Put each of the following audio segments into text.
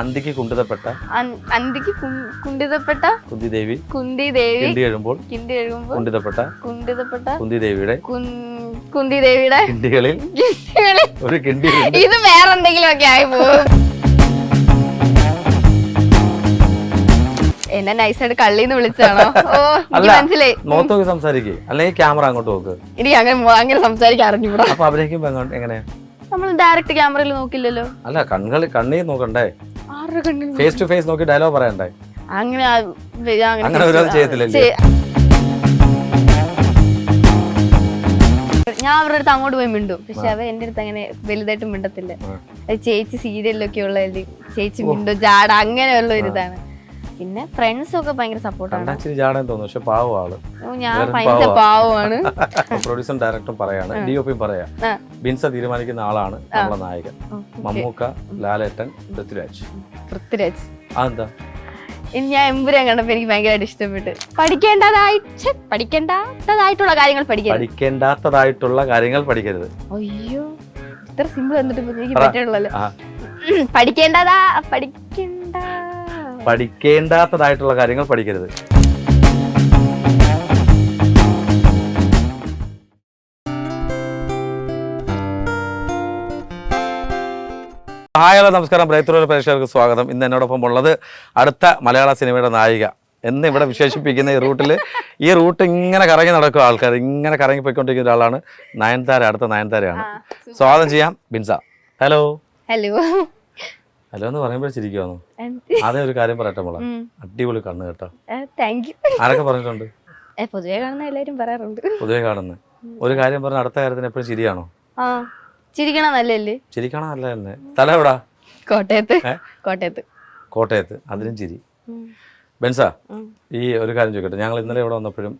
അന്തിക്ക് കുണ്ടിതപ്പെട്ട അന്തിക്ക് കുണ്ടിതപ്പെട്ട കുന്തി ദേവി കുന്തി ദേവി കിണ്ടി എഴുമ്പോൾ കിണ്ടി എഴുമ്പോൾ കുണ്ടിതപ്പെട്ട കുണ്ടിതപ്പെട്ട കുന്തി ദേവിയുടെ കുന്തി ദേവിയുടെ കിണ്ടികളിൽ. ഒരു കിണ്ടി ഇത് വേറെന്തെങ്കിലും ഒക്കെ ആയി പോകും. എന്നെ നൈസായിട്ട് കള്ളിന്ന് വിളിച്ചാണോ? ഓ മനസ്സിലായി. മുഖത്ത് നോക്കി സംസാരിക്കേ. അല്ലെങ്കിൽ ക്യാമറ അങ്ങോട്ട് നോക്ക്. എനിക്ക് അങ്ങനെ അങ്ങനെ സംസാരിക്കാൻ അറിഞ്ഞൂടാ. അപ്പൊ അഭിനയിക്കുമ്പോ എങ്ങനെയാ? നമ്മൾ ഡയറക്റ്റ് ക്യാമറയിൽ നോക്കില്ലല്ലോ. അല്ല കണ്ണുകൾ കണ്ണീർ നോക്കണ്ടേ? ആരുടെ കണ്ണിൽ ഫേസ് ടു ഫേസ് നോക്കി ഡയലോഗ് പറയണ്ടേ അങ്ങനെ അങ്ങനെ ഒരാൾ ചെയ്യത്തില്ലല്ലേ? ഞാൻ അവരുടെ അടുത്ത് അങ്ങോട്ട് പോയി മിണ്ടും. പക്ഷെ അവ എന്റെ അടുത്ത് അങ്ങനെ വലുതായിട്ട് മിണ്ടത്തില്ല. അത് ചേച്ചി സീരിയലിലൊക്കെ ഉള്ള ചേച്ചി മിണ്ടും. ജാട അങ്ങനെയുള്ള ഒരു ഇതാണ്. പിന്നെ ഫ്രണ്ട്സ് ഒക്കെ ഭയങ്കര സപ്പോർട്ടാണ് കണ്ടാച്ചിരി ജാടൻ തോന്നുന്നു പക്ഷെ പാവമാണ്. ഞാൻ ഭയങ്കര പാവമാണ്. പ്രൊഡ്യൂസർ ഡയറക്ടറും പറയാണ് ഡി ഒ പി പറയാ ബിൻസ തീരുമാനിക്കുന്ന ആളാണ് നമ്മുടെ നായകൻ. മമ്മൂക്ക ലാലേട്ടൻ പൃഥ്വിരാജ്. പൃഥ്വിരാജ്. അതെന്താ? ഞാൻ എമ്പുരാൻ കണ്ടപ്പോ എനിക്ക് ഭയങ്കരമായിട്ട് ഇഷ്ടപ്പെട്ട്. പഠിക്കേണ്ടതായിട്ട് പഠിക്കേണ്ടാത്തതായിട്ടുള്ള കാര്യങ്ങൾ പഠിക്കരുത്. പഠിക്കേണ്ടാത്തതായിട്ടുള്ള കാര്യങ്ങൾ പഠിക്കരുത്. അയ്യോ ഇത്ര സിമ്പിൾ എന്നിട്ട് എനിക്ക് പറ. പറ്റുള്ളല്ലോ പഠിക്കേണ്ടതാ പഠിക്കണ്ട പഠിക്കേണ്ടാത്തതായിട്ടുള്ള കാര്യങ്ങൾ പഠിക്കരുത്. ഹായ് ഹലോ നമസ്കാരം. ബ്രൈത്രോല പ്രേക്ഷകർക്ക് സ്വാഗതം. ഇന്ന് എന്നോടൊപ്പം ഉള്ളത് അടുത്ത മലയാള സിനിമയുടെ നായിക. എന്ന് ഇവിടെ വിശേഷിപ്പിക്കുന്ന ഈ റൂട്ടിൽ ഈ റൂട്ട് ഇങ്ങനെ കറങ്ങി നടക്കും ആൾക്കാർ. ഇങ്ങനെ കറങ്ങി പോയിക്കൊണ്ടിരിക്കുന്ന ഒരാളാണ് നയൻതാര. അടുത്ത നയൻതാരയാണ്. സ്വാഗതം ചെയ്യാം ബിൻസ. ഹലോ. ഹലോ. എന്ന് പറയുമ്പോൾ ചിരിക്കുവാന്നു? അതേ ഒരു കാര്യം പറയട്ടെ മോളെ. അടിപൊളി കണ്ണ് കേട്ടോ. ആരൊക്കെ പറഞ്ഞിട്ടുണ്ട്? പൊതുവേ കാണുന്ന എല്ലാരും പറയാറുണ്ട്. പൊതുവേ കാണുന്ന. ഒരു കാര്യം പറഞ്ഞ അടുത്ത കാര്യത്തിന് എപ്പോഴും ചിരിയാണോ? ആ ചിരിക്കണ നല്ലല്ലേ ചിരിക്കണം നല്ല തന്നെ സ്ഥലം എവിടാ? കോട്ടയത്ത്. അതിനും കോട്ടയത്ത്. കോട്ടയത്ത്. അതിലും ചിരി. ബെൻസ ഈ ഒരു കാര്യം ചോദിക്കട്ടെ. ഞങ്ങൾ ഇന്നലെ ഇവിടെ വന്നപ്പോഴും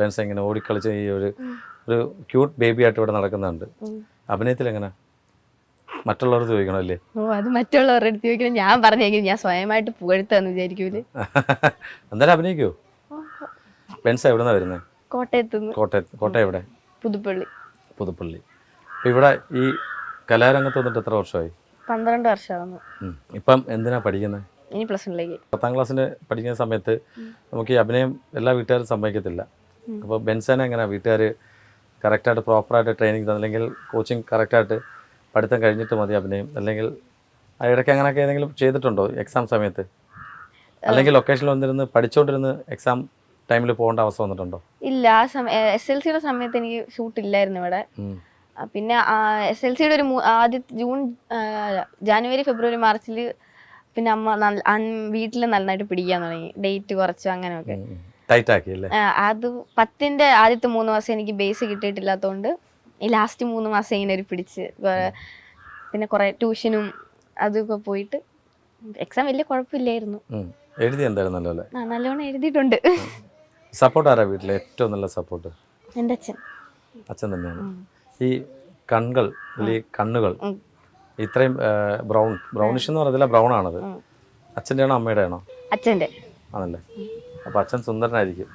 ബെൻസ ഇങ്ങനെ ഓടിക്കളിച്ച് ഈ ഒരു ഒരു ക്യൂട്ട് ബേബി ആയിട്ട് ഇവിടെ നടക്കുന്നുണ്ട്. അഭിനയത്തിൽ എങ്ങനെ മറ്റുള്ളവർ ചോദിക്കണം അല്ലേ ഓ അത് മറ്റുള്ളവരുടെ അടുത്ത് ചോദിക്കണം. ഞാൻ പറഞ്ഞെങ്കിൽ ഞാൻ സ്വയമായിട്ട് പുകഴ്ത്താന്ന് വിചാരിക്കൂലേ എന്തായാലും അഭിനയിക്കോ? ബെൻസ് എവിടെന്നാ വരുന്നത് കോട്ടയത്ത് കോട്ടയത്ത് കോട്ടയം എവിടെ? പുതുപ്പള്ളി. പുതുപ്പള്ളി. ഇവിടെ ഈ കലാരംഗത്ത് വന്നിട്ട് എത്ര വർഷമായി? പന്ത്രണ്ട് വർഷമാണ്. ഇപ്പം എന്തിനാ പഠിക്കുന്നത് ഇനി പ്ലസ് വണ്ണിലേക്ക് പത്താം ക്ലാസ്സിന് പഠിക്കുന്ന സമയത്ത് നമുക്ക് ഈ അഭിനയം എല്ലാ വീട്ടുകാരും സമ്മതിക്കത്തില്ല. അപ്പോൾ ബെൻസനെ എങ്ങനെ വീട്ടുകാർ കറക്റ്റായിട്ട് പ്രോപ്പറായിട്ട് ട്രെയിനിങ് തന്നില്ലെങ്കിൽ കോച്ചിങ് കറക്റ്റായിട്ട് പഠിത്തം കഴിഞ്ഞിട്ട് മതി അഭിനയം. അല്ലെങ്കിൽ ഇടയ്ക്ക് അങ്ങനെയൊക്കെ ഏതെങ്കിലും ചെയ്തിട്ടുണ്ടോ എക്സാം സമയത്ത്? അല്ലെങ്കിൽ ലൊക്കേഷനിൽ വന്നിരുന്ന് പഠിച്ചുകൊണ്ടിരുന്ന് എക്സാം ടൈമിൽ പോകേണ്ട അവസ്ഥ വന്നിട്ടുണ്ടോ? ഇല്ല ആ സമയം എസ് എൽ സിയുടെ സമയത്ത് എനിക്ക് ഷൂട്ട് ഇല്ലായിരുന്നു ഇവിടെ. പിന്നെ എസ് എൽ സിയുടെ ഒരു ആദ്യ ജൂൺ ജാനുവരി ഫെബ്രുവരി മാർച്ചിൽ പിന്നെ അമ്മ വീട്ടിൽ നന്നായിട്ട് പിടിക്കാൻ തുടങ്ങി. ഡേറ്റ് കുറച്ചു അങ്ങനെയൊക്കെ. അത് പത്തിന്റെ ആദ്യത്തെ മൂന്ന് മാസം എനിക്ക് ബേസ് കിട്ടിയിട്ടില്ലാത്തതുകൊണ്ട് ഈ ലാസ്റ്റ് മൂന്ന് മാസം ഇങ്ങനെ ഒരു പിടിച്ച് പിന്നെ കുറെ ട്യൂഷനും അതൊക്കെ പോയിട്ട് എക്സാം വലിയ കുഴപ്പമില്ലായിരുന്നു. എഴുതി എന്തായിരുന്നല്ലോ അല്ലേ ആ നല്ലോണം എഴുതിയിട്ടുണ്ട്. സപ്പോർട്ട് ആരാ വീട്ടിലെ? ഏറ്റവും നല്ല സപ്പോർട്ട് എന്റെ അച്ഛൻ. അച്ഛൻ തന്നെയാണ്. ഈ കണ്ണുകൾ അല്ലെങ്കിൽ കണ്ണുകൾ ഇത്രയും ബ്രൗൺ ബ്രൗണിഷ് എന്ന് പറയത്തില്ല ബ്രൗൺ ആണത്. അച്ഛന്റെ ആണോ അമ്മയുടെ ആണോ അച്ഛന്റെ. ആണല്ലേ? അപ്പൊ അച്ഛൻ സുന്ദരനായിരിക്കും.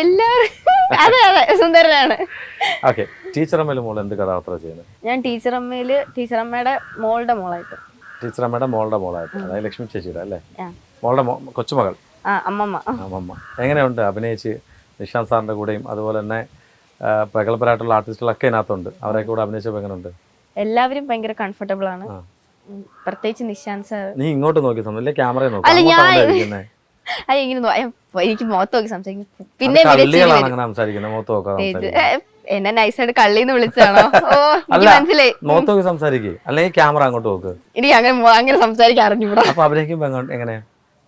എല്ലാവരും അതെ അതെ സുന്ദരനാണ്. ഓക്കെ ടീച്ചർ അമ്മയിൽ മോൾ എന്ത് കഥാപാത്രം ചെയ്യുന്നത് ഞാൻ ടീച്ചർ ടീച്ചറമ്മയുടെ മോളുടെ മോളായിട്ട്. ടീച്ചർ അമ്മയുടെ മോളുടെ മോളായിട്ട്. അതായത് ലക്ഷ്മി ചേച്ചിയുടെ അല്ലേ? മോളുടെ കൊച്ചുമകൾ. അമ്മമ്മ. അമ്മമ്മ. എങ്ങനെയുണ്ട് അഭിനയിച്ച് നിഷാന്ത് സാറിന്റെ കൂടെയും അതുപോലെ തന്നെ പ്രഗത്ഭരായിട്ടുള്ള ആർട്ടിസ്റ്റുകളൊക്കെ ഇതിനകത്തുണ്ട്. അവരെ കൂടെ അഭിനയിച്ചപ്പോൾ എങ്ങനെയുണ്ട്? എല്ലാവരും ഭയങ്കര കംഫർട്ടബിൾ ആണ്. പ്രത്യേകിച്ച് നിശാന്ത് സാർ നീ ഇങ്ങോട്ട് നോക്കി തന്നെ ക്യാമറയെ നോക്കി. അത് ഇങ്ങനെ നോ- എനിക്ക് മുഖത്ത് നോക്കി സംസാരിക്കും പിന്നെ കള്ളികളാണ് അങ്ങനെ സംസാരിക്കുന്നത് മുഖത്ത് നോക്കാതെ സംസാരിക്കുന്നത്. ഏ, എന്നെ നൈസായിട്ട് കള്ളിന്ന് വിളിച്ചാണോ? ഓ എനിക്ക് അല്ല. മനസ്സിലായി. മുഖത്ത് നോക്കി സംസാരിക്കേ. അല്ലെങ്കിൽ ക്യാമറ അങ്ങോട്ട് നോക്ക്. എനിക്ക് അങ്ങനെ മോ- അങ്ങനെ സംസാരിക്കാൻ അറിഞ്ഞൂടാ അപ്പൊ അഭിനയിക്കുമ്പോ എങ്ങോട്ട് എങ്ങനെയാ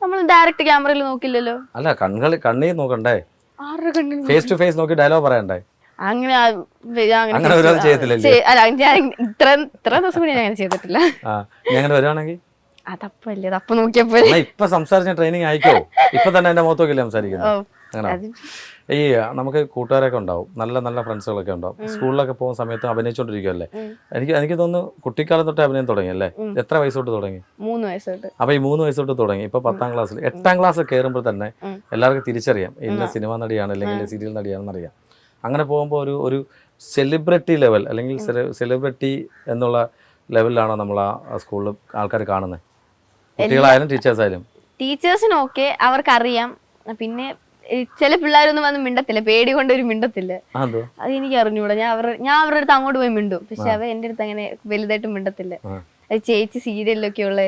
നമ്മൾ ഡയറക്റ്റ് ക്യാമറയിൽ നോക്കില്ലല്ലോ. അല്ല കണ്ണുകൾ കണ്ണീർ നോക്കണ്ടേ? ആരുടെ കണ്ണിൽ ഫേസ് ടു ഫേസ് നോക്കി ഡയലോഗ് പറയണ്ടേ? അങ്ങനെ ആ- അങ്ങനെ അങ്ങനെ ഓരോന്ന് ചെയ്യത്തില്ലല്ലേ? ചെയ്- അല്ല ഞാൻ ഇത്ര ഇത്ര ദിവസം കൂടി ഞാൻ അങ്ങനെ ചെയ്തിട്ടില്ല. ആ ഞാൻ അങ്ങനെ വരുവാണെങ്കിൽ? അതപ്പല്ലേ? അതപ്പൊ നോക്കിയപ്പോ ഇപ്പൊ സംസാരിച്ച ട്രെയിനിങ് ആയിക്കോ? ഇപ്പൊ തന്നെ എന്റെ മുഖത്ത് സംസാരിക്കുന്നത് ഈ നമുക്ക് കൂട്ടുകാരൊക്കെ ഉണ്ടാവും. നല്ല നല്ല ഫ്രണ്ട്സുകളൊക്കെ ഉണ്ടാവും. സ്കൂളിലൊക്കെ പോകുന്ന സമയത്ത് അഭിനയിച്ചോണ്ടിരിക്കുമല്ലേ എനിക്ക് എനിക്ക് തോന്നുന്നു കുട്ടിക്കാലം തൊട്ട് അഭിനയം തുടങ്ങി അല്ലേ എത്ര വയസ്സ് തൊട്ട് തുടങ്ങി? മൂന്ന് വയസ്സോട്ട് അപ്പൊ ഈ മൂന്ന് വയസ്സ് തൊട്ട് തുടങ്ങി. ഇപ്പൊ പത്താം ക്ലാസ്സിൽ എട്ടാം ക്ലാസ് കയറുമ്പോൾ തന്നെ എല്ലാവർക്കും തിരിച്ചറിയാം. ഇന്ന സിനിമ നടിയാണ് അല്ലെങ്കിൽ സീരിയൽ നടിയാണെന്ന് അറിയാം അങ്ങനെ പോകുമ്പോൾ ഒരു ഒരു സെലിബ്രിറ്റി ലെവൽ അല്ലെങ്കിൽ സെലിബ്രിറ്റി എന്നുള്ള ലെവലിലാണോ നമ്മൾ ആ സ്കൂളിൽ ആൾക്കാർ കാണുന്നത് കുട്ടികളായാലും ടീച്ചേഴ്സ് ആയാലും ടീച്ചേഴ്സിന് ഓക്കെ അവർക്കറിയാം. പിന്നെ ചില പിള്ളേരൊന്നും വന്ന് മിണ്ടത്തില്ല പേടി കൊണ്ട് ഒരു മിണ്ടത്തില്ല. അത് എനിക്ക് അറിഞ്ഞൂടാ. ഞാൻ അവരുടെ ഞാൻ അവരുടെ അടുത്ത് അങ്ങോട്ട് പോയി മിണ്ടും. പക്ഷെ അവ എന്റെ അടുത്ത് അങ്ങനെ വലുതായിട്ട് മിണ്ടത്തില്ല. ചേച്ചി സീരിയലിലൊക്കെ ഉള്ള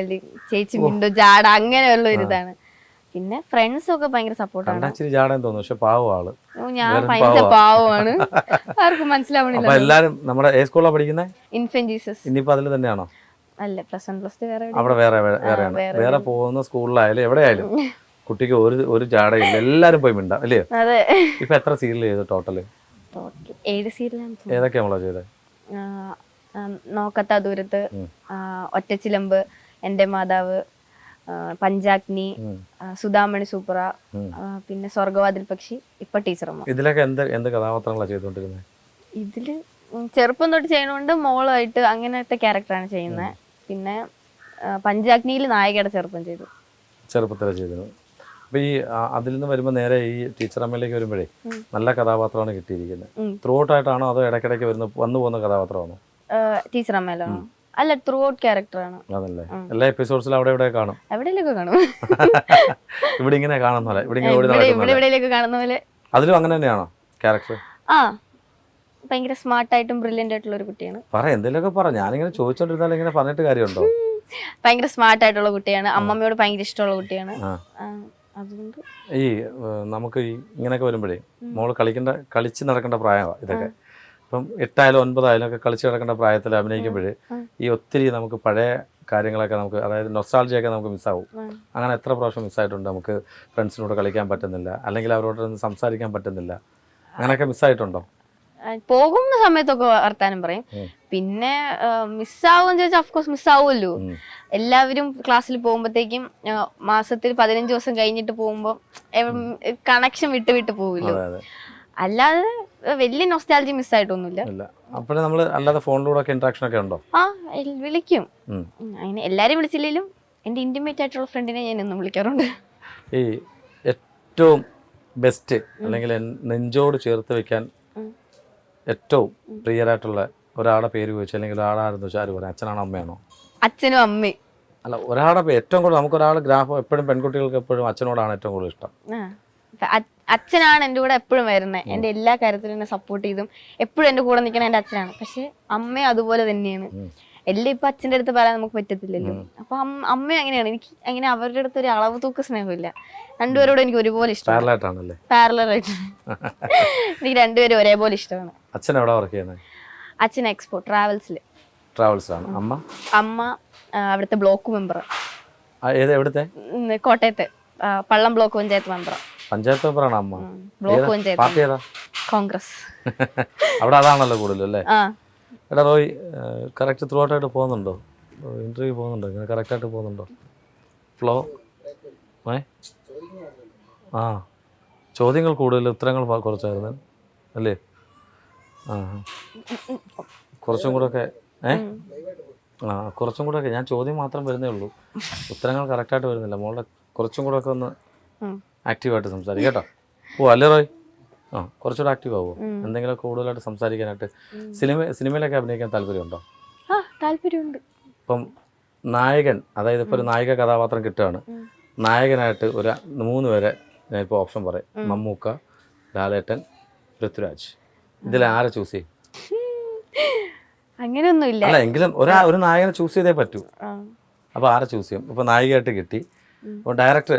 ചേച്ചി മിണ്ടോ ജാട അങ്ങനെയുള്ള ഒരു ഇതാണ്. പിന്നെ ഫ്രണ്ട്സ് ഒക്കെ ഭയങ്കര സപ്പോർട്ടാണ് ജാടൻ തോന്നുന്നു പക്ഷെ പാവം ആൾ. ഞാൻ ഭയങ്കര. പാവമാണ്. ആർക്കും മനസ്സിലാവണില്ല എല്ലാരും നമ്മുടെ ഏ സ്കൂളിലാണ് പഠിക്കുന്നത് ഇൻഫൻ ജീസസ് ഇനിയിപ്പോ അതിൽ തന്നെയാണോ? അല്ല പ്ലസ് വൺ പ്ലസ് ടു വേറെ അവിടെ വേറെ വേറെയാണ്. വേറെ പോകുന്ന സ്കൂളിലായാലും എവിടെയായാലും കുട്ടിക്ക് ഒരു ഒരു ജാടയില്ല എല്ലാരും പോയി മിണ്ടാ അല്ലേ? അതെ. ഇപ്പൊ എത്ര സീരിയൽ ചെയ്തു ടോട്ടൽ ടോട്ടൽ ഏഴ് സീരിയലാണ് ഏതൊക്കെ നമ്മളാ ചെയ്തത് നോക്കത്ത ദൂരത്ത്. ഒറ്റച്ചിലമ്പ് എന്റെ മാതാവ് പഞ്ചാഗ്നി. സുധാമണി സൂപ്ര പിന്നെ സ്വർഗവാതിൽ പക്ഷി ഇപ്പൊ ടീച്ചർമാർ ഇതിലൊക്കെ എന്ത് എന്ത് കഥാപാത്രങ്ങളാണ് ചെയ്തുകൊണ്ടിരുന്നത് ഇതിൽ ചെറുപ്പം തൊട്ട് ചെയ്യണോണ്ട് മോളായിട്ട് അങ്ങനത്തെ ക്യാരക്ടറാണ് ചെയ്യുന്നത് പിന്നെ പഞ്ചാഗ്നിയിൽ നായികയുടെ ചെറുപ്പം ചെയ്തു. ചെറുപ്പത്തിലെ ചെയ്തു അപ്പൊ ഈ അതിൽ നിന്ന് വരുമ്പോൾ നേരെ ഈ ടീച്ചർ അമ്മയിലേക്ക് വരുമ്പോഴേ നല്ല കഥാപാത്രമാണ് കിട്ടിയിരിക്കുന്നത്. ത്രൂ ഔട്ട് ആയിട്ടാണോ അതോ ഇടയ്ക്കിടയ്ക്ക് വരുന്ന വന്നു പോകുന്ന കഥാപാത്രമാണോ? ടീച്ചർ അമ്മയിലോ? അല്ല ത്രൂ ഔട്ട് ക്യാരക്ടറാണ് അതല്ലേ എല്ലാ എപ്പിസോഡ്സിലും അവിടെ ഇവിടെ കാണും? എവിടെയൊക്കെ കാണും. ഇവിടെ ഇങ്ങനെ ഇവിടെ ഇങ്ങനെ ഓടി ഇവിടെ നടക്കുന്ന ഇവിടെ എവിടെയൊക്കെ കാണുന്ന പോലെ. അതിലും അങ്ങനെ തന്നെയാണോ ക്യാരക്ടർ ആ. ഭയങ്കര സ്മാർട്ടായിട്ടും ബ്രില്യന്റ് ആയിട്ടുള്ള ഒരു കുട്ടിയാണ്. പറ എന്തെങ്കിലുമൊക്കെ പറ. ഞാനിങ്ങനെ ചോദിച്ചോണ്ടിരുന്നാൽ ഇങ്ങനെ പറഞ്ഞിട്ട് കാര്യമുണ്ടോ? ഭയങ്കര സ്മാർട്ട് ആയിട്ടുള്ള കുട്ടിയാണ്. അമ്മമ്മയോട് ഭയങ്കര ഇഷ്ടമുള്ള കുട്ടിയാണ്. ആ. ആ, അതുകൊണ്ട്. ഈ ഏഹ്, നമുക്ക് ഈ ഇങ്ങനെയൊക്കെ വരുമ്പോഴേ മോൾ കളിക്കേണ്ട കളിച്ച് നടക്കേണ്ട പ്രായമാണ് ഇതൊക്കെ. ഇപ്പം എട്ടായാലും ഒൻപതായാലും ഒക്കെ കളിച്ച് നടക്കേണ്ട പ്രായത്തിൽ അഭിനയിക്കുമ്പോൾ ഈ ഒത്തിരി നമുക്ക് പഴയ കാര്യങ്ങളൊക്കെ നമുക്ക് അതായത് നൊസ്റ്റാൾജിയൊക്കെ നമുക്ക് മിസ്സാവും. അങ്ങനെ എത്ര പ്രാവശ്യം മിസ്സായിട്ടുണ്ട് നമുക്ക് ഫ്രണ്ട്സിനോട് കളിക്കാൻ പറ്റുന്നില്ല. അല്ലെങ്കിൽ അവരോട് ഒന്ന് സംസാരിക്കാൻ പറ്റുന്നില്ല. അങ്ങനെയൊക്കെ മിസ്സായിട്ടുണ്ടോ പോകുന്ന സമയത്തൊക്കെ വർത്താനം പറയും. പിന്നെ മിസ്സാവും ചോദിച്ചാൽ അഫ്കോഴ്സ് മിസ്സാവുമല്ലോ. എല്ലാവരും ക്ലാസ്സിൽ പോകുമ്പോഴത്തേക്കും മാസത്തിൽ പതിനഞ്ച് ദിവസം കഴിഞ്ഞിട്ട് പോകുമ്പോൾ കണക്ഷൻ വിട്ട് വിട്ട് പോകുമല്ലോ അല്ലാതെ വലിയ നൊസ്റ്റാലജി മിസ്സായിട്ടൊന്നുമില്ല അപ്പോൾ നമ്മൾ അല്ലാതെ ഫോണിലൂടെ ഒക്കെ ഇൻട്രാക്ഷൻ ഒക്കെ ഉണ്ടോ? ആ വിളിക്കും. അങ്ങനെ എല്ലാവരും വിളിച്ചില്ലെങ്കിലും എന്റെ ഇന്റിമേറ്റ് ആയിട്ടുള്ള ഫ്രണ്ടിനെ ഞാൻ എന്നും വിളിക്കാറുണ്ട്. ഈ ഏറ്റവും ബെസ്റ്റ് അല്ലെങ്കിൽ നെഞ്ചോട് ചേർത്ത് വെക്കാൻ. ഏറ്റവും പ്രിയരായിട്ടുള്ള ഒരാളുടെ പേര് ചോദിച്ചു അല്ലെങ്കിൽ ഒരാളായിരുന്നു വെച്ചാൽ ആര് പറയാം? അച്ഛനാണോ അമ്മയാണോ? അച്ഛനും അമ്മയും. അല്ല ഒരാളുടെ പേര് ഏറ്റവും കൂടുതൽ നമുക്ക് ഒരാൾ ഗ്രാഫ് എപ്പോഴും പെൺകുട്ടികൾക്ക് എപ്പോഴും അച്ഛനോടാണ് ഏറ്റവും കൂടുതൽ ഇഷ്ടം. അച്ഛനാണ് എന്റെ കൂടെ എപ്പോഴും വരുന്നത്. എന്റെ എല്ലാ കാര്യത്തിലും എന്നെ സപ്പോർട്ട് ചെയ്തും എപ്പോഴും എന്റെ കൂടെ നിൽക്കുന്ന എന്റെ അച്ഛനാണ്. പക്ഷെ അമ്മ അതുപോലെ തന്നെയാണ്. എല്ലാം ഇപ്പൊ അച്ഛന്റെ അടുത്ത് പറയാൻ നമുക്ക് പറ്റത്തില്ലല്ലോ. അപ്പൊ അമ്മ അങ്ങനെയാണ്. എനിക്ക് അങ്ങനെ അവരുടെ അടുത്ത് ഒരു അളവ് തൂക്ക സ്നേഹമില്ല. രണ്ടുപേരോടും എനിക്ക് ഒരുപോലെ ഇഷ്ടമാണ് എനിക്ക് രണ്ടുപേരും ഒരേപോലെ ഇഷ്ടമാണ്. അച്ഛൻ എവിടെ വർക്ക് ചെയ്യുന്നത് അച്ഛൻ എക്സ്പോ ട്രാവൽസിൽ ട്രാവൽസ് ആണ്. അമ്മ? അമ്മ അവിടുത്തെ ബ്ലോക്ക് മെമ്പർ എവിടുത്തെ? കോട്ടയത്ത്. പള്ളം ബ്ലോക്ക് പഞ്ചായത്ത് മെമ്പർ പഞ്ചായത്ത് മെമ്പറാണ് അമ്മ? ബ്ലോക്ക്? പഞ്ചായത്ത് കോൺഗ്രസ്. അവിടെ അതാണല്ലോ കൂടുതൽ അല്ലേ എടാ റോയ് കറക്റ്റ് ത്രൂ ഔട്ടായിട്ട് പോകുന്നുണ്ടോ? ഇന്റർവ്യൂ പോകുന്നുണ്ടോ? ഇങ്ങനെ കറക്റ്റായിട്ട് പോകുന്നുണ്ടോ? ഫ്ലോ ഏ? ആ. ചോദ്യങ്ങൾ കൂടുതൽ ഉത്തരങ്ങൾ കുറച്ചായിരുന്നു. അല്ലേ? ആ. കുറച്ചും കൂടെ ഒക്കെ ഏ? ആ കുറച്ചും കൂടെ ഒക്കെ. ഞാൻ ചോദ്യം മാത്രം വരുന്നേ ഉള്ളൂ. ഉത്തരങ്ങൾ കറക്റ്റായിട്ട് വരുന്നില്ല. മോളുടെ കുറച്ചും കൂടെ ഒക്കെ ഒന്ന്. ആക്റ്റീവായിട്ട് സംസാരിക്കും കേട്ടോ. ഓ അല്ലേ റോയ്? ആ കുറച്ചുകൂടെ ആക്റ്റീവ് ആവുമോ എന്തെങ്കിലും കൂടുതലായിട്ട് സംസാരിക്കാനായിട്ട് സിനിമ സിനിമയിലൊക്കെ അഭിനയിക്കാൻ താല്പര്യമുണ്ടോ? ആ താല്പര്യമുണ്ട്. ഇപ്പം നായകൻ അതായത് ഇപ്പോൾ ഒരു നായിക കഥാപാത്രം കിട്ടുകയാണ്. നായകനായിട്ട് ഒരു മൂന്ന് പേരെ ഞാൻ ഇപ്പോൾ ഓപ്ഷൻ പറയും മമ്മൂക്ക ലാലേട്ടൻ പൃഥ്വിരാജ്. ഇതിൽ ആരെ ചൂസ് ചെയ്യും? അങ്ങനെയൊന്നുമില്ല. അല്ല എങ്കിലും ഒരാ ഒരു നായകനെ ചൂസ് ചെയ്തേ പറ്റൂ. അപ്പോൾ ആരെ ചൂസ് ചെയ്യും? ഇപ്പോൾ നായികയായിട്ട് കിട്ടി. അപ്പോൾ ഡയറക്ടർ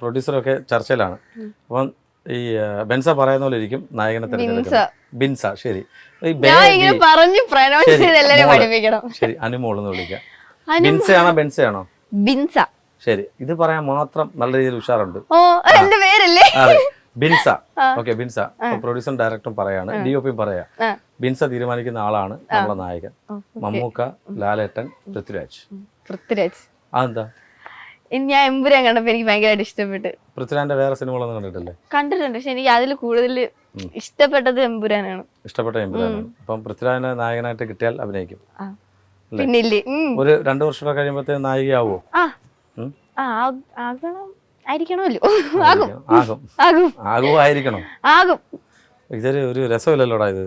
പ്രൊഡ്യൂസറൊക്കെ ചർച്ചയിലാണ്. അപ്പം ഈ ബെൻസ പറയുന്ന പോലെ ഇരിക്കും നായകനെ തിരഞ്ഞെടുക്കുന്നത്. ബിൻസ ശരി. പറഞ്ഞു ശരി, അനുമോൾ എന്ന് വിളിക്കാം. ബിൻസയാണോ ബെൻസയാണോ? ബിൻസ. ശരി ഇത് പറയാൻ മാത്രം നല്ല രീതിയിൽ ഉഷാറുണ്ട്. അതെ ബിൻസ. ഓക്കെ ബിൻസ. പ്രൊഡ്യൂസറും ഡയറക്ടറും പറയാണ് ഡി ഒ പിയും പറയാ ബിൻസ തീരുമാനിക്കുന്ന ആളാണ് നമ്മുടെ നായകൻ. മമ്മൂക്ക ലാലേട്ടൻ പൃഥ്വിരാജ്. പൃഥ്വിരാജ്. അതെന്താ? ഞാൻ എമ്പുരാൻ കണ്ടപ്പോ എനിക്ക് ഭയങ്കരമായിട്ട് ഇഷ്ടപ്പെട്ടു. പൃഥ്വിരാജിന്റെ വേറെ സിനിമകളൊന്നും കണ്ടിട്ടില്ലേ? കണ്ടിട്ടുണ്ട് പക്ഷെ എനിക്ക് അതിൽ കൂടുതൽ ഇഷ്ടപ്പെട്ടത് എമ്പുരാനാണ്. ഇഷ്ടപ്പെട്ട എമ്പുരാനാണ്. അപ്പം പൃഥ്വിരാജിനെ നായകനായിട്ട് കിട്ടിയാൽ അഭിനയിക്കും. പിന്നില്ലേ? ഒരു രണ്ടു വർഷം കഴിയുമ്പോഴത്തേക്ക് നായികയാവോ? ആയിരിക്കണമല്ലോ. ആകും. ആകും. ആകും. ആയിരിക്കണോ ആകും. ഇതൊരു ഒരു രസമില്ലല്ലോടാ ഇത്?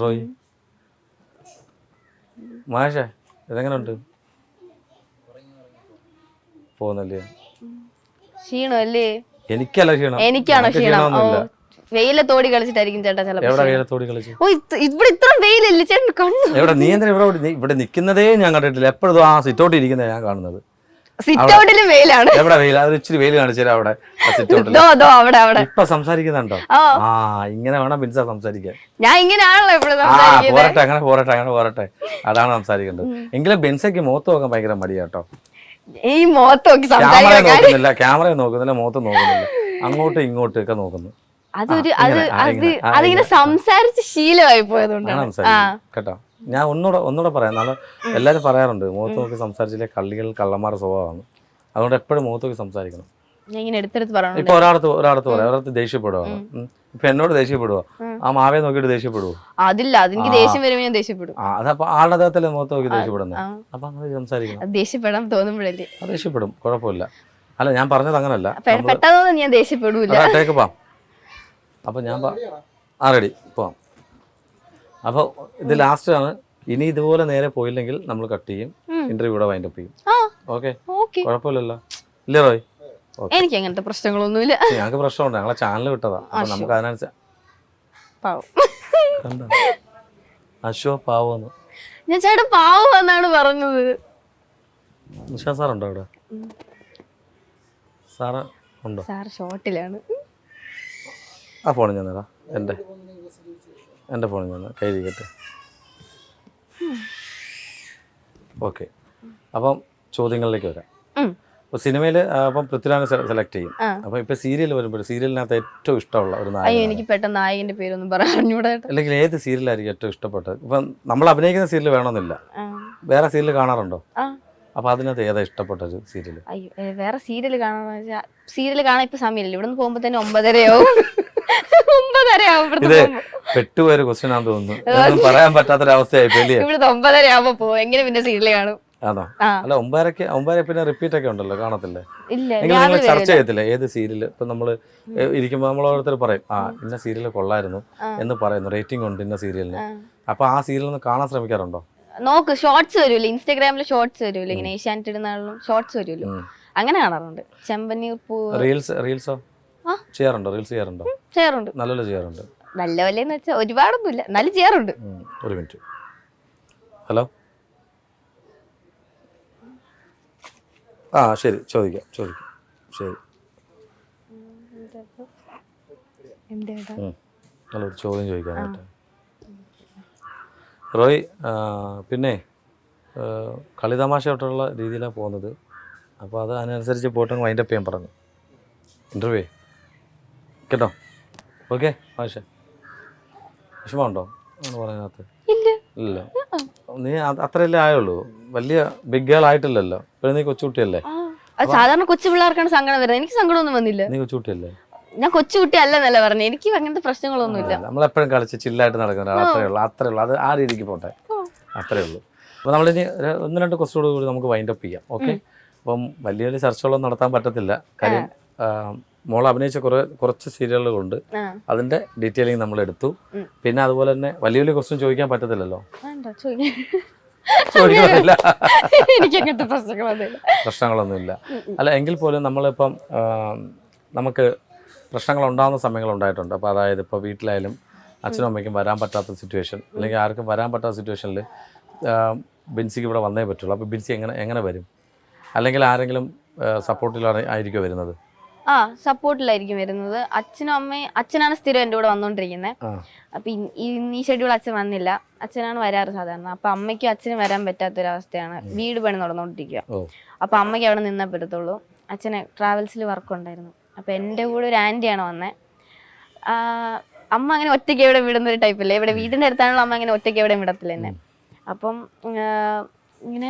റോയ്? മാഷേ ഇതെങ്ങനെയുണ്ട് പോകുന്നല്ലേ? ക്ഷീണമല്ലേ? എനിക്കല്ല ക്ഷീണം. എനിക്കാണോ ക്ഷീണം? ഓ ക്ഷീണമൊന്നുമില്ല. വെയിലത്തോടി കളിച്ചിട്ടായിരിക്കും ചേട്ടാ എവിടെ ചിലപ്പോ വെയിലത്തോടി കളിച്ചു? ഓ ഇത് ഇവിടെ വെയിലല്ലേ ചേട്ടൻ കണ്ണു എവിടെ നീ എന്തിനാ ഇവിടെ ഓടി? നീ ഇവിടെ നിൽക്കുന്നതേ ഞാൻ കണ്ടിട്ടില്ല. എപ്പോഴും ആ സിറ്റോട്ട് ഇരിക്കുന്നതാണ് ഞാൻ കാണുന്നത്. സിറ്റ് ഔട്ടിലും വെയിലാണ്. എവിടെ വെയിൽ? അത് ഇച്ചിരി വെയിൽ കാണിച്ചാൽ അവിടെ സിറ്റൗട്ടിൽ ദോ ദോ അവിടെ അവിടെ. ഇപ്പൊ സംസാരിക്കുന്നുണ്ടോ? ഓ ആ ഇങ്ങനെ വേണം ബിൻസ സംസാരിക്കാൻ. ഞാൻ ഇങ്ങനെയാണല്ലോ എപ്പോഴും ആ സംസാരിക്കുന്നത്. പോരട്ടെ അങ്ങനെ പോരട്ടെ അങ്ങനെ പോരട്ടെ. അതാണ് സംസാരിക്കേണ്ടത്. എങ്കിലും ബെൻസയ്ക്ക് മുഖത്ത് നോക്കാൻ ഭയങ്കര മടിയാട്ടോ ഈ മുഖത്ത് നോക്കി ക്യാമറ നോക്കുന്നില്ല ക്യാമറ നോക്കുന്നില്ല മുഖത്ത് നോക്കുന്നില്ല. അങ്ങോട്ടും ഇങ്ങോട്ടും ഒക്കെ നോക്കുന്നു. അതൊരു അത് ഇങ്ങനെ, ആ, അത് ഇങ്ങനെ, ആ, അതിങ്ങനെ സംസാരിച്ച് ശീലമായി അങ്ങനെ പോയതുകൊണ്ടാണ് ആ. കേട്ടോ? ഞാൻ ഒന്നുകൂടെ ഒന്നുകൂടെ പറയാം. നാളെ എല്ലാവരും പറയാറുണ്ട് മുഖത്ത് നോക്കി സംസാരിച്ചില്ലേ കള്ളികൾ കള്ളന്മാരുടെ സ്വഭാവമാണ്. അതുകൊണ്ട് എപ്പോഴും മുഖത്ത് നോക്കി സംസാരിക്കണം. ഇപ്പൊ ഒരാളത്ത് ഒരാളത്ത് പറയാം. ഒരാളത്ത് ദേഷ്യപ്പെടുവാണ്. ഇപ്പൊ എന്നോട് ദേഷ്യപ്പെടുവോ. ആ മാവയെ നോക്കിയിട്ട് ദേഷ്യപ്പെടുവോ? അതില്ല. അതെനിക്ക്. ദേഷ്യം വരുമ്പോൾ ഞാൻ ദേഷ്യപ്പെടും. അതപ്പോ ആളുടെ അദ്ദേഹത്തിലെ മുഖത്ത് നോക്കി ദേഷ്യപ്പെടുന്നത് അപ്പൊ അങ്ങനെ സംസാരിക്കണം. ദേഷ്യപ്പെടാൻ തോന്നുമ്പോഴല്ലേ. ദേഷ്യപ്പെടും. കുഴപ്പമില്ല. അല്ല ഞാൻ പറഞ്ഞത് അങ്ങനല്ല. പെ- പെട്ടെന്നൊന്നും ഞാൻ ദേഷ്യപ്പെടൂല. ടേക്ക് പോവാം. അപ്പൊ ഞാൻ ആ റെഡി പോവാം. അപ്പോൾ ഇത് ലാസ്റ്റ് ആണ്. ഇനി ഇതുപോലെ നേരെ പോയില്ലെങ്കിൽ നമ്മൾ കട്ട് ചെയ്യും. ഇന്റർവ്യൂ ഇവിടെ വൈൻഡപ്പ് ചെയ്യും. ഓക്കെ. കുഴപ്പമില്ലല്ലോ. ഇല്ലേ റോയ്? എനിക്ക് അങ്ങനത്തെ പ്രശ്നങ്ങളൊന്നുമില്ല. ഞങ്ങൾക്ക് പ്രശ്നമുണ്ട്. ഞങ്ങളെ ചാനൽ വിട്ടതാ. അപ്പൊ നമുക്ക് അതിനനുസരിച്ച്? അശോ പാവോന്ന്. ഞാൻ ചേട്ടൻ പാവം എന്നാണ് പറഞ്ഞത്. നിഷാ സാറുണ്ടോ അവിടെ? സാറ് ഉണ്ടോ? സാർ ഷോർട്ടിലാണ് ആ ഫോണിൽ ഞാൻ തരാം എന്റെ എന്റെ ഫോണിൽ ഞാൻ കയ്യിരിക്കട്ടെ ഓക്കെ. അപ്പം ചോദ്യങ്ങളിലേക്ക് വരാം. അപ്പോൾ സിനിമയിൽ അപ്പം പൃഥ്വിരാജ് സെലക്ട് ചെയ്യും. അപ്പൊ അപ്പം ഇപ്പം സീരിയൽ വരുമ്പോൾ സീരിയലിനകത്ത് ഏറ്റവും ഇഷ്ടമുള്ള ഒരു നായകൻ എനിക്ക് പെട്ടെന്ന് നായകന്റെ പേരൊന്നും പറഞ്ഞൂടെ അല്ലെങ്കിൽ ഏത് സീരിയലായിരിക്കും ഏറ്റവും ഇഷ്ടപ്പെട്ടത്? ഇപ്പം നമ്മൾ അഭിനയിക്കുന്ന സീരിയൽ വേണമെന്നില്ല. വേറെ സീരിയൽ കാണാറുണ്ടോ? അപ്പൊ അതിനകത്ത് ഏതാ ഇഷ്ടപ്പെട്ട ഒരു സീരിയൽ അയ്യോ വേറെ സീരിയൽ കാണാന്ന് വെച്ചാൽ സീരിയൽ കാണാൻ ഇപ്പൊ സമയമില്ല. ഇവിടെ നിന്ന് പോകുമ്പോ തന്നെ ഒമ്പതരയാവും. ഇത്. പെട്ടുപോയൊരു ക്വസ്റ്റ്യൻ ആണെന്ന് തോന്നുന്നു. പറയാൻ പറ്റാത്തൊരവസ്ഥയായി ഇവിടുന്ന് ഒമ്പതരയാവുമ്പോ പോകും. എങ്ങനെ പിന്നെ സീരിയൽ കാണും? ആണോ? അല്ല ഒമ്പതരക്ക് ഒമ്പതര പിന്നെ റിപ്പീറ്റ് ഒക്കെ ഉണ്ടല്ലോ കാണത്തില്ലേ? നിങ്ങൾ ചർച്ച ചെയ്യത്തില്ല? ഏത് സീരിയൽ ഇപ്പൊ നമ്മൾ ഇരിക്കുമ്പോ നമ്മൾ ഓരോരുത്തർ പറയും ആ ഇന്ന സീരിയൽ കൊള്ളായിരുന്നു എന്ന് പറയുന്നു. റേറ്റിംഗ് ഉണ്ട് ഇന്ന സീരിയലിന്. അപ്പൊ ആ സീരിയൽ ഒന്ന് കാണാൻ ശ്രമിക്കാറുണ്ടോ? നോക്ക് ഷോർട്സ് വരുമല്ലോ. ഇൻസ്റ്റാഗ്രാമിൽ ഷോർട്സ് വരുമല്ലോ. ഇങ്ങനെ ഏഷ്യാനെറ്റ് ഇടുന്നാളും ഷോർട്സ് വരുമല്ലോ. അങ്ങനെ കാണാറുണ്ട്. ചെമ്പന്നീർ പൂ റീൽസ് റീൽസോ. ചെയ്യാറുണ്ടോ? റീൽസ് ചെയ്യാറുണ്ടോ? ചെയ്യാറുണ്ട്. നല്ലപോലെ ചെയ്യാറുണ്ട്. നല്ല വല്ലെന്ന് വെച്ചാൽ ഒരുപാടൊന്നുമില്ല. നല്ല ചെയ്യാറുണ്ട്. ഒരു മിനിറ്റ്. ഹലോ? ആ ശരി. ചോദിക്കാം ചോദിക്കാം. ശരി. നല്ലൊരു ചോദ്യം ചോദിക്കാനായിട്ട്. റോയ് പിന്നെ കളിതമാശയോട്ടുള്ള രീതിയിലാണ് പോകുന്നത്. അപ്പോൾ അത് അതിനനുസരിച്ച് പോയിട്ട് വൈൻഡപ്പ് ചെയ്യാൻ പറഞ്ഞു. ഇന്റർവ്യൂ കേട്ടോ? ഓക്കെ ആവശ്യം വിഷമമുണ്ടോ? എന്ന് പറയുന്നത് ഇല്ല. നീ അത് അത്രയല്ലേ ആയുള്ളൂ. വലിയ ബിഗ് ഗേൾ ആയിട്ടില്ലല്ലോ. ഇപ്പോഴും നീ കൊച്ചുകുട്ടിയല്ലേ? അത് സാധാരണ കൊച്ചു പിള്ളേർക്കാണ് സങ്കടം വരുന്നത്. എനിക്ക് സങ്കടമൊന്നും വന്നില്ല. നീ കൊച്ചുകുട്ടിയല്ലേ? ഞാൻ കൊച്ചുകുട്ടി അല്ലെന്നല്ല പറഞ്ഞു. എനിക്ക് അങ്ങനത്തെ പ്രശ്നങ്ങളൊന്നും ഇല്ല. നമ്മളെപ്പോഴും കളിച്ച് ചില്ലായിട്ട് നടക്കുന്ന അത്രേ ഉള്ളൂ. അത്രേ ഉള്ളൂ. അത് ആ രീതിക്ക് പോട്ടെ. അത്രേ ഉള്ളൂ. അപ്പോൾ നമ്മളിനി ഇനി ഒന്ന് രണ്ട് ക്വസ്റ്റോട് കൂടി നമുക്ക് വൈൻഡ് അപ്പ് ചെയ്യാം. ഓക്കെ അപ്പം വലിയ വലിയ ചർച്ചകളൊന്നും നടത്താൻ പറ്റത്തില്ല. കാര്യം മോൾ അഭിനയിച്ച കുറെ കുറച്ച് സീരിയലുകളുണ്ട്. അതിന്റെ ഡീറ്റെയിലിംഗ് നമ്മൾ എടുത്തു. പിന്നെ അതുപോലെ തന്നെ വലിയ വലിയ ക്വസ്റ്റ്യൻ ചോദിക്കാൻ പറ്റത്തില്ലല്ലോ? പ്രശ്നങ്ങളൊന്നും ചോദിക്കുന്നില്ല പ്രശ്നങ്ങളൊന്നുമില്ല. അല്ല എങ്കിൽ പോലും നമ്മളിപ്പം നമുക്ക് പ്രശ്നങ്ങൾ ഉണ്ടാകുന്ന സമയങ്ങൾ ഉണ്ടായിട്ടുണ്ട്. അപ്പോൾ അതായത് ഇപ്പോൾ വീട്ടിലായാലും അച്ഛനും അമ്മയ്ക്കും വരാൻ പറ്റാത്ത സിറ്റുവേഷൻ അല്ലെങ്കിൽ ആർക്കും വരാൻ പറ്റാത്ത സിറ്റുവേഷനിൽ ബിൻസിക്ക് ഇവിടെ വന്നേ പറ്റുള്ളൂ. അപ്പോൾ ബിൻസി എങ്ങനെ എങ്ങനെ വരും? അല്ലെങ്കിൽ ആരെങ്കിലും സപ്പോർട്ടിലാണ് ആയിരിക്കും വരുന്നത്? ആ സപ്പോർട്ടിലായിരിക്കും വരുന്നത്. അച്ഛനും അമ്മയും അച്ഛനാണ് സ്ഥിരം എന്റെ കൂടെ വന്നുകൊണ്ടിരിക്കുന്നത് ആ. അപ്പൊ ഈ- ഷെഡ്യൂൾ അച്ഛൻ വന്നില്ല. അച്ഛനാണ് വരാറ് സാധാരണ. അപ്പൊ അമ്മയ്ക്കും അച്ഛനും വരാൻ പറ്റാത്തൊരവസ്ഥയാണ്. വീട് പണി നടന്നുകൊണ്ടിരിക്കുക അപ്പൊ അമ്മയ്ക്ക് അവിടെ നിന്നേ പറ്റത്തുള്ളൂ. അച്ഛന് ട്രാവൽസിൽ വർക്ക് ഉണ്ടായിരുന്നു അപ്പൊ എന്റെ കൂടെ ഒരു ആന്റിയാണ് വന്നേ. അമ്മ അങ്ങനെ ഒറ്റയ്ക്ക് എവിടെ വിടുന്ന ഒരു ടൈപ്പല്ലേ ഇവിടെ വീടിന്റെ അടുത്താണല്ലോ അമ്മ അങ്ങനെ ഒറ്റയ്ക്ക് എവിടെ വിടത്തില്ല എന്നെ. അപ്പം ഇങ്ങനെ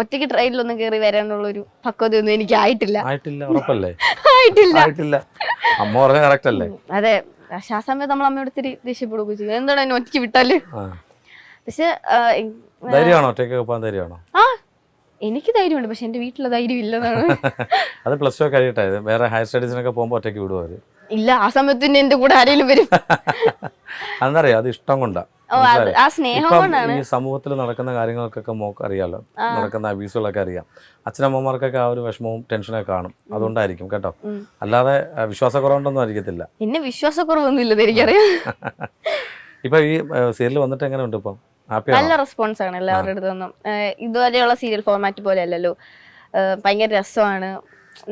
ഒറ്റയ്ക്ക് ട്രെയിനിലൊന്നും കയറി വരാനുള്ള ഒരു പക്വതയൊന്നും എനിക്ക് ആയിട്ടില്ല ആയിട്ടില്ല ഉറപ്പല്ലേ? ആയിട്ടില്ല. ആയിട്ടില്ല. അമ്മ പറഞ്ഞ കറക്റ്റ് അല്ലേ? അതെ. പക്ഷെ ആ സമയത്ത് നമ്മൾ അമ്മയോട് ഇത്തിരി ദേഷ്യപ്പെടുക ചെയ്യും എന്താണ് എന്നെ ഒറ്റയ്ക്ക് വിട്ടാൽ? പക്ഷെ ധൈര്യമാണോ? ഒറ്റയ്ക്ക് പോകാൻ ധൈര്യമാണോ? ആ എനിക്ക് ധൈര്യമുണ്ട്. പക്ഷെ എന്റെ വീട്ടിലെ ധൈര്യം ഇല്ലെന്നാണ്. അത് പ്ലസ് ടു കഴിയട്ടെ വേറെ ഹയർ സ്റ്റഡീസിനൊക്കെ പോകുമ്പോൾ ഒറ്റയ്ക്ക് വിടുവോ ഇല്ല ആ സമയത്ത് എന്റെ കൂടെ ആരെങ്കിലും വരും. അതെന്നറിയാം അത് ഇഷ്ടം കൊണ്ടാ. ഈ സമൂഹത്തിൽ നടക്കുന്ന കാര്യങ്ങൾക്കൊക്കെ മോക്ക് അറിയാലോ. നടക്കുന്ന അബ്യൂസുകളൊക്കെ അറിയാം. അച്ഛനമ്മമാർക്കൊക്കെ ആ ഒരു വിഷമവും ടെൻഷനൊക്കെ കാണും. അതുകൊണ്ടായിരിക്കും കേട്ടോ. അല്ലാതെ വിശ്വാസക്കുറവുണ്ടൊന്നും ആയിരിക്കത്തില്ല. പിന്നെ വിശ്വാസക്കുറവൊന്നും എനിക്കറിയാം. ഇപ്പൊ ഈ സീരിയൽ വന്നിട്ട് എങ്ങനെയുണ്ട് ഇപ്പം? നല്ല റെസ്പോൺസ് ആണ് എല്ലാവരുടെ അടുത്തൊന്നും. ഇതുവരെയുള്ള സീരിയൽ ഫോർമാറ്റ് പോലെ അല്ലല്ലോ. ഭയങ്കര രസമാണ്.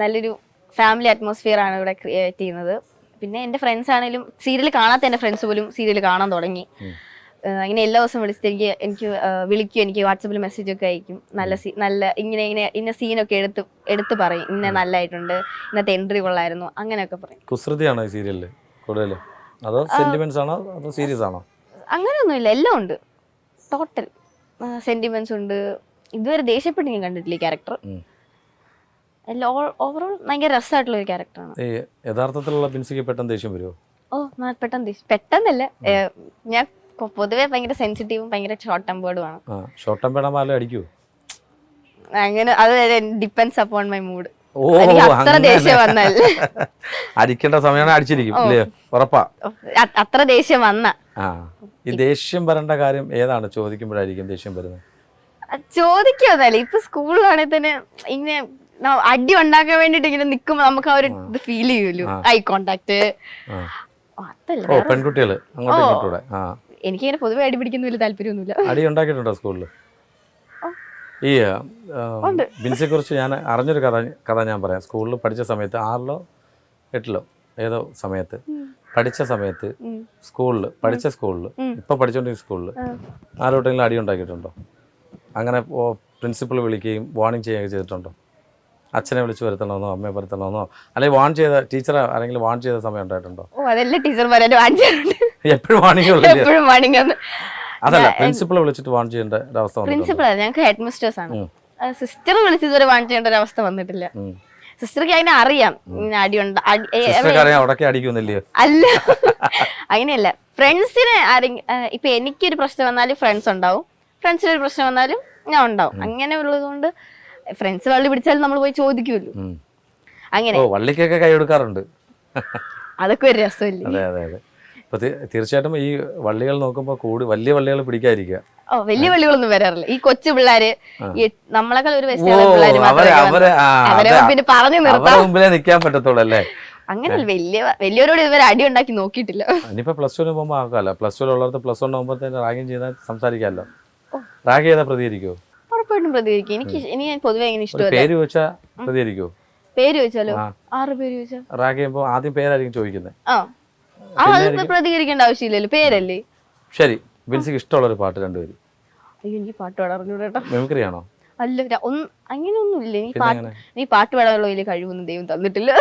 നല്ലൊരു ഫാമിലി അറ്റ്മോസ്ഫിയർ ആണ് ഇവിടെ ക്രിയേറ്റ് ചെയ്യുന്നത്. പിന്നെ എന്റെ ഫ്രണ്ട്സ് ആണെങ്കിലും സീരിയൽ കാണാത്ത എന്റെ ഫ്രണ്ട്സ് പോലും സീരിയൽ കാണാൻ തുടങ്ങി. അങ്ങനെ എല്ലാ ദിവസവും വിളിച്ചിട്ട് എനിക്ക് എനിക്ക് വിളിക്കും എനിക്ക് വാട്സപ്പിൽ മെസ്സേജ് ഒക്കെ അയക്കും. നല്ല സീ നല്ല ഇങ്ങനെ ഇങ്ങനെ ഇന്ന സീനൊക്കെ എടുത്ത് എടുത്ത് പറയും. ഇന്ന നല്ലതായിട്ടുണ്ട് ഇന്നത്തെ എൻട്രി കൊള്ളായിരുന്നു. അങ്ങനെയൊക്കെ പറയും. കുസൃതിയാണോ ഈ സീരിയലിൽ കൂടുതൽ? അതോ സെന്റിമെന്റ്സ് ആണോ? അതോ സീരിയസ് ആണോ? അങ്ങനെയൊന്നുമില്ല. എല്ലാം ഉണ്ട്. ടോട്ടൽ സെന്റിമെന്റ്സ് ഉണ്ട്. ഇതുവരെ ദേഷ്യപ്പെട്ട് ഞാൻ കണ്ടിട്ടില്ല ക്യാരക്ടർ ഓവറോൾ ഭയങ്കര രസമായിട്ടുള്ള ഒരു ക്യാരക്ടറാണ് യഥാർത്ഥത്തിലുള്ള പെട്ടെന്ന് ദേഷ്യം വരുമോ ഓ പെട്ടെന്ന് ദേഷ്യം. പെട്ടെന്നല്ല. ഞാൻ പൊതുവെ ഭയങ്കര സെൻസിറ്റീവും ഭയങ്കര ഷോർട്ട് ടെമ്പേർഡും ആണ്. ഷോർട്ട് ടെമ്പേർഡ് വേണം പാലം അങ്ങനെ അത് ഡിപ്പെൻസ് അപ്പോൺ മൈ മൂഡ് ഓ അത്ര. ദേഷ്യം വന്നാൽ അടിക്കേണ്ട സമയമാണ് അടിച്ചിരിക്കും ഉറപ്പാ. അത്ര ദേഷ്യം വന്ന. ഈ ദേഷ്യം വരേണ്ട കാര്യം ഏതാണ്? ചോദിക്കുമ്പോഴായിരിക്കും ദേഷ്യം വരുന്നത്. ചോദിക്കുന്നല്ലേ ഇപ്പൊ സ്കൂളിലാണെങ്കിൽ തന്നെ ഇങ്ങനെ അടി ഉണ്ടാക്കാൻ വേണ്ടിട്ട് ഇങ്ങനെ നിക്കുമ്പോ നമുക്ക് ആ ഒരു ഇത് ഫീൽ ചെയ്യൂലോ? ഐ കോണ്ടാക്ട് അതല്ല പെൺകുട്ടികൾ അങ്ങോട്ടും ഇങ്ങോട്ടും കൂടെ ഇങ്ങനെ പൊതുവെ അടി പിടിക്കുന്ന വലിയ താല്പര്യമൊന്നുമില്ല. അടി ഉണ്ടാക്കിയിട്ടുണ്ടോ സ്കൂളിൽ? ഈ ബിൻസിയെ കുറിച്ച് ഞാൻ അറിഞ്ഞൊരു കഥ കഥ ഞാൻ പറയാം. സ്കൂളിൽ പഠിച്ച സമയത്ത് ആറിലോ എട്ടിലോ ഏതോ സമയത്ത് പഠിച്ച സമയത്ത് സ്കൂളിൽ പഠിച്ച സ്കൂളിൽ ഇപ്പൊ പഠിച്ചോണ്ടിരിക്കുന്ന സ്കൂളിൽ ആരോട്ടെങ്കിലും അടി ഉണ്ടാക്കിയിട്ടുണ്ടോ? അങ്ങനെ പ്രിൻസിപ്പൾ വിളിക്കുകയും വാർണിംഗ് ചെയ്യുകയൊക്കെ ചെയ്തിട്ടുണ്ടോ? അച്ഛനെ വിളിച്ച് വരുത്തണമെന്നോ അമ്മയെ വരുത്തണമെന്നോ അല്ലെങ്കിൽ വാൺ ചെയ്ത ടീച്ചറെ ആരെങ്കിലും വാൺ ചെയ്ത സമയം ഉണ്ടായിട്ടുണ്ടോ? ഓ അതെല്ലാം ടീച്ചർമാരെ വാങ്ങിച്ചിട്ടുണ്ട് എപ്പോഴും വാണിംഗ് ഉള്ളില്ല എപ്പോഴും വാണിംഗ് ആണ്. അതല്ല പ്രിൻസിപ്പൾ വിളിച്ചിട്ട് വാൺ ചെയ്യേണ്ട ഒരു അവസ്ഥ പ്രിൻസിപ്പൾ ഞങ്ങൾക്ക് ഹെഡ് മിസ്റ്റേഴ്സ് ആണ്. സിസ്റ്റർ വിളിച്ച് ഇതുവരെ വാൺ ചെയ്യേണ്ട ഒരു അവസ്ഥ വന്നിട്ടില്ല. സിസ്റ്റർക്ക് അതിനെ അറിയാം. ഇങ്ങനെ അടി ഉണ്ട് അടി- ഏ, സിസ്റ്റർക്ക് അറിയാം അവിടൊക്കെ അടിക്കുന്നില്ലയോ? അല്ല. അങ്ങനെയല്ല. ഫ്രണ്ട്സിന് ആരെങ്കിലും ഇപ്പൊ എനിക്കൊരു പ്രശ്നം വന്നാലും ഫ്രണ്ട്സ് ഉണ്ടാവും. ഫ്രണ്ട്സിന് ഒരു പ്രശ്നം വന്നാലും ഞാൻ ഉണ്ടാവും. അങ്ങനെ ഉള്ളത് കൊണ്ട് ഫ്രണ്ട്സ് വള്ളി പിടിച്ചാലും നമ്മൾ പോയി ചോദിക്കുമല്ലോ. അങ്ങനെ. വള്ളിക്കൊക്കെ കൈ കൊടുക്കാറുണ്ട്. അതൊക്കെ ഒരു രസമില്ലേ? അതെ അതെ അതെ അപ്പൊ തീർച്ചയായിട്ടും ഈ വള്ളികൾ നോക്കുമ്പോൾ കൂടി വലിയ വള്ളികൾ പിടിക്കാതിരിക്കുക. ഓ വലിയ വള്ളികളൊന്നും വരാറില്ല. ഈ കൊച്ചു പിള്ളേര് നമ്മളെ നമ്മളെക്കാൾ ഒരു പിന്നെ പറഞ്ഞു അവരുടെ നിർത്താം. നിൽക്കാൻ പറ്റത്തുള്ളൂ അല്ലേ? അങ്ങനെയല്ല വലിയ വലിയവരോട് ഇതുവരെ അടി ഉണ്ടാക്കി നോക്കിയിട്ടില്ല. ഇനിയിപ്പോ പ്ലസ് ടുവിന് പോകുമ്പോൾ ആക്കാമല്ലോ പ്ലസ് ടു ഉള്ളവർക്ക് പ്ലസ് വൺ ആകുമ്പോഴത്തേന് റാഗിങ് ചെയ്താൽ സംസാരിക്കാമല്ലോ റാഗ് ചെയ്താൽ പ്രതികരിക്കുമോ ഉറപ്പായിട്ടും പ്രതികരിക്കും. എനിക്ക് ഇനി ഞാൻ പൊതുവെ എങ്ങനെ ഇഷ്ടമല്ല. പേര് ചോദിച്ചാൽ പ്രതികരിക്കുമോ പേര് ചോദിച്ചാലോ? ആറ് പേര് ചോദിച്ചാ? റാഗ് ചെയ്യുമ്പോൾ ആദ്യം പേരായിരിക്കും ചോദിക്കുന്നത് പ്രതികരിക്കേണ്ട ആവശ്യമില്ലല്ലോ. പേരല്ലേ? ശരി ബിൻസിക്ക് ഇഷ്ടമുള്ള ഒരു പാട്ട് രണ്ടുപേരും. അയ്യോ എനിക്ക് പാട്ട് പാടാൻ അറിഞ്ഞൂടാ മെമിക്രി ആണോ അല്ല ഒന്ന് അങ്ങനെയൊന്നും ഇല്ല നീ പാട്ട് നീ പാട്ട് പാടാനുള്ള വലിയ കഴിവൊന്നും ദൈവം തന്നിട്ടില്ല.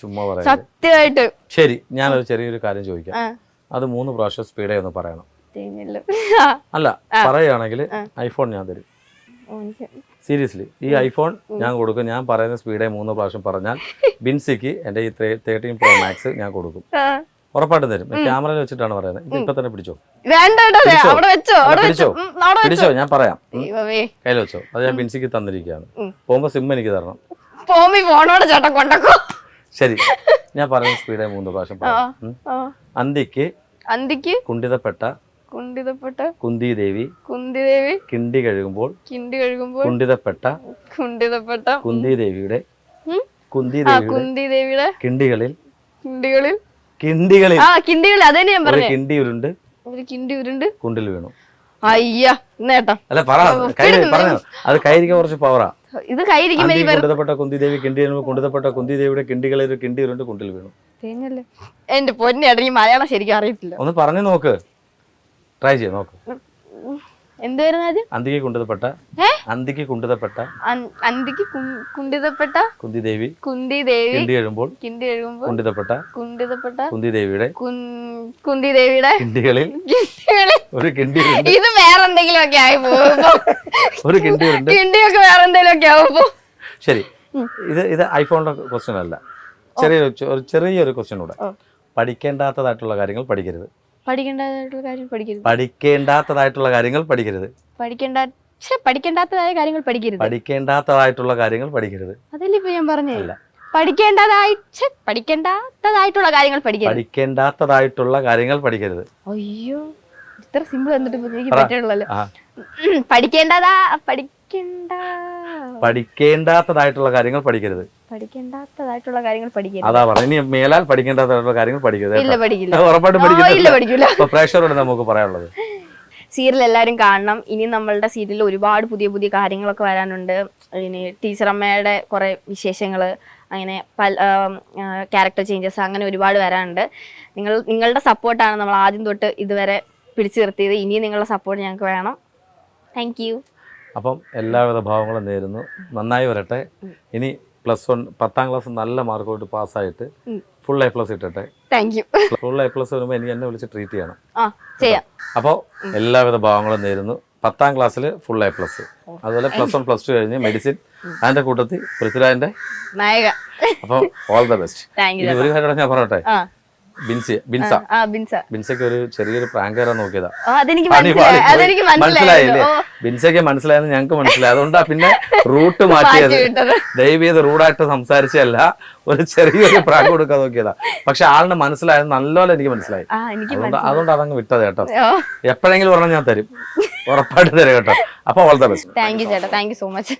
ചുമ്മാ പറയാം സത്യമായിട്ട്. ശരി ഞാനൊരു ചെറിയൊരു കാര്യം ചോദിക്കാം. അത് മൂന്ന് പ്രാവശ്യം സ്പീഡേ ഒന്ന് പറയണം. അല്ല പറയുകയാണെങ്കിൽ ഐഫോൺ ഞാൻ തരും. സീരിയസ്ലി ഈ ഐഫോൺ ഞാൻ കൊടുക്കും. ഞാൻ പറയുന്ന സ്പീഡേ മൂന്ന് പ്രാവശ്യം പറഞ്ഞാൽ ബിൻസിക്ക് എന്റെ ഈ തേർട്ടീൻ പ്രോ മാക്സ് ഞാൻ കൊടുക്കും. ഉറപ്പായിട്ടും തരും. ക്യാമറയിൽ വെച്ചിട്ടാണ് പറയുന്നത്. ഇത് ഇപ്പൊ തന്നെ പിടിച്ചോ? അവിടെ വെച്ചോ പിടിച്ചോ? ഞാൻ പറയാം. കയ്യിൽ വെച്ചോ. അത് ഞാൻ ബിൻസിക്ക് തന്നിരിക്കുകയാണ്. പോകുമ്പോ സിമ്മ സിം എനിക്ക് തരണം. ഫോണോടെ കൊണ്ടക്കോ. ശരി. ഞാൻ പറയുന്ന സ്പീഡേ മൂന്ന് പ്രാവശ്യം പറയാം. അന്തിക്ക് അന്തിക്ക് കുണ്ടിതപ്പെട്ട കുണ്ടിതപ്പെട്ട കുന്തി ദേവി കുന്തിദേവി കിണ്ടി കഴുകുമ്പോൾ കിണ്ടി കഴുകുമ്പോൾ കുണ്ടിതപ്പെട്ട കുണ്ടിതപ്പെട്ട കുന്തി ദേവിയുടെ ഉം? കുന്തി ദേവിയുടെ കുന്തിദേവിയുടെ കിണ്ടികളിൽ കിണ്ടികളിൽ കിണ്ടികളിൽ. ആ കിണ്ടികളിൽ അതന്നെ ഞാൻ ഒരു പറഞ്ഞേ. കിണ്ടി ഉരുണ്ട് ഒരു കിണ്ടി ഉരുണ്ട് കുണ്ടിൽ വീണു. അയ്യ നേട്ടാ അല്ല പറ കൈ പറഞ്ഞു? അത് കൈരിക്കാൻ കുറച്ച് പവറാ ഇത് കയ്യിരിക്കുമ്പോ അന്തി കൊണ്ടുതപ്പെട്ട കുന്തി ദേവി കിണ്ടി വീണു കൊണ്ടുതപ്പെട്ട കുന്തി ദേവിയുടെ കിണ്ടികളിൽ ഒരു കിണ്ടി ഉരുണ്ട് കുണ്ടിൽ വീണു. തേങ്ങല്ലേ എന്റെ പൊന്നേട്ടാ ഈ മലയാളം ശരിക്കും അറിയത്തില്ല. ഒന്ന് പറഞ്ഞു നോക്ക്. ട്രൈ ചെയ്യാം നോക്ക്. എന്തുവായിരുന്നു അത് അന്തിക്ക് കൊണ്ടുതപ്പെട്ട ഏ? അന്തിക്ക് കൊണ്ടുതപ്പെട്ട അൻ- അന്തിക്ക് കും- കുണ്ടിതപ്പെട്ട കുന്തി ദേവി കുന്തി ദേവി കിണ്ടി എഴുമ്പോൾ കിണ്ടി എഴുകുമ്പോ കൊണ്ടുതപ്പെട്ട കുണ്ടിതപ്പെട്ട കുന്തി ദേവിയുടെ കുന്തി ദേവിയുടെ കിണ്ടികളിൽ കിണ്ടികളിൽ ഒരു കിണ്ടി ഉരുണ്ട് ഇത് വേറെ എന്തെങ്കിലും ഒക്കെ ആയി ഒരു കിണ്ടി കിണ്ടിയൊക്കെ വേറെ എന്തെങ്കിലും ഒക്കെ ആവുമ്പോ ശരി. ഇത് ഇത് ഐഫോണിന്റെ ക്വസ്റ്റ്യൻ അല്ല. ചെറിയൊരു ചെറിയൊരു ക്വസ്റ്റ്യൻ കൂടെ. പഠിക്കേണ്ടാത്തതായിട്ടുള്ള കാര്യങ്ങൾ പഠിക്കരുത്. പഠിക്കേണ്ടതായിട്ടുള്ള കാര്യം പഠിക്കരുത്. പഠിക്കേണ്ടാത്തതായിട്ടുള്ള കാര്യങ്ങൾ പഠിക്കരുത്. പഠിക്കേണ്ട ഛെ, പഠിക്കേണ്ടാത്തതായ കാര്യങ്ങൾ പഠിക്കരുത്. പഠിക്കേണ്ടാത്തതായിട്ടുള്ള കാര്യങ്ങൾ പഠിക്കരുത്. അതല്ലേ ഇപ്പൊ ഞാൻ പറഞ്ഞേ? അല്ല. പഠിക്കേണ്ടതായി ഛെ, പഠിക്കേണ്ടാത്തതായിട്ടുള്ള കാര്യങ്ങൾ പഠിക്കരുത്. പഠിക്കേണ്ടാത്തതായിട്ടുള്ള കാര്യങ്ങൾ പഠിക്കരുത്. അയ്യോ ഇത്ര സിമ്പിൾ എന്നിട്ട് ഇപ്പൊ എനിക്ക് പറ. പറ്റുള്ളല്ലോ ആ. പഠിക്കേണ്ടതാ പഠിക്കണ്ട. പഠിക്കേണ്ടാത്തതായിട്ടുള്ള കാര്യങ്ങൾ പഠിക്കരുത്. പഠിക്കേണ്ടാത്തതായിട്ടുള്ള കാര്യങ്ങൾ പഠിക്കരുത്. അതാ പറഞ്ഞത് ഇനി മേലാൽ പഠിക്കേണ്ടാത്തതായിട്ടുള്ള കാര്യങ്ങൾ പഠിക്കരുത് ഇല്ല പഠിക്കില്ല. അത് ഉറപ്പായിട്ടും ഓ, ഇല്ല പഠിക്കത്തില്ല പഠിക്കൂല അപ്പൊ പ്രേക്ഷകരോട് നമുക്ക് പറയാനുള്ളത്. സീരിയൽ എല്ലാവരും കാണണം. ഇനി നമ്മളുടെ സീരിയലിൽ ഒരുപാട് പുതിയ പുതിയ കാര്യങ്ങളൊക്കെ വരാനുണ്ട്. ഇനി ടീച്ചറമ്മയുടെ കുറേ വിശേഷങ്ങൾ അങ്ങനെ പല ക്യാരക്ടർ ചേഞ്ചസ് അങ്ങനെ ഒരുപാട് വരാനുണ്ട്. നിങ്ങൾ നിങ്ങളുടെ സപ്പോർട്ടാണ് നമ്മൾ ആദ്യം തൊട്ട് ഇതുവരെ പിടിച്ചു നിർത്തിയത്. ഇനിയും നിങ്ങളുടെ സപ്പോർട്ട് ഞങ്ങൾക്ക് വേണം. താങ്ക് യു അപ്പം എല്ലാവിധ ഭാവങ്ങളും നേരുന്നു. നന്നായി വരട്ടെ. ഇനി പ്ലസ് വൺ പത്താം ക്ലാസ് നല്ല മാർക്കോട്ട് പാസ്സായിട്ട് full A plus ഇട്ടെ thank you full A plus വരുമ്പോൾ എനിക്ക് എന്നെ വിളിച്ച് ട്രീറ്റ് ചെയ്യണം. അപ്പോൾ എല്ലാവിധ ഭാവങ്ങളും നേരുന്നു. പത്താം ക്ലാസ്സിൽ ഫുൾ എ പ്ലസ് അതുപോലെ പ്ലസ് വൺ പ്ലസ് ടു കഴിഞ്ഞ് മെഡിസിൻ അതിന്റെ കൂട്ടത്തിൽ പൃഥ്വിരാജിന്റെ. നായക. അപ്പോൾ ഓൾ ദ ബെസ്റ്റ് ഒരു കാര്യം ഞാൻ പറയട്ടെ? ബിൻസി ബിൻസ. ബിൻസയ്ക്ക് ഒരു ചെറിയൊരു പ്രാങ്ക് തരാൻ നോക്കിയതാ. മനസ്സിലായില്ലേ? ബിൻസയ്ക്ക് മനസ്സിലായെന്ന് ഞങ്ങൾക്ക് മനസ്സിലായി. അതുകൊണ്ടാ പിന്നെ റൂട്ട് മാറ്റിയത്. ദയവ് ചെയ്ത് റൂഡായിട്ട് സംസാരിച്ചല്ല ഒരു ചെറിയൊരു പ്രാങ്ക് കൊടുക്കാൻ നോക്കിയതാ. പക്ഷെ ആളിന് മനസ്സിലായത് നല്ലപോലെ എനിക്ക് മനസ്സിലായി. അതുകൊണ്ട് അതങ്ങ് വിട്ടത് കേട്ടോ. എപ്പോഴെങ്കിലും പറഞ്ഞാൽ ഞാൻ തരും. ഉറപ്പായിട്ട് തരും കേട്ടോ. അപ്പൊ all the best thank you ചേട്ടാ. Thank you so much